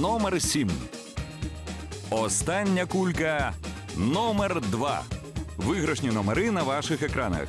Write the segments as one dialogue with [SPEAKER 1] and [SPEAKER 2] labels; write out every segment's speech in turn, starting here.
[SPEAKER 1] Номер 7. Остання кулька номер 2. Виграшні номери на ваших екранах.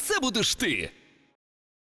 [SPEAKER 2] це будеш ти.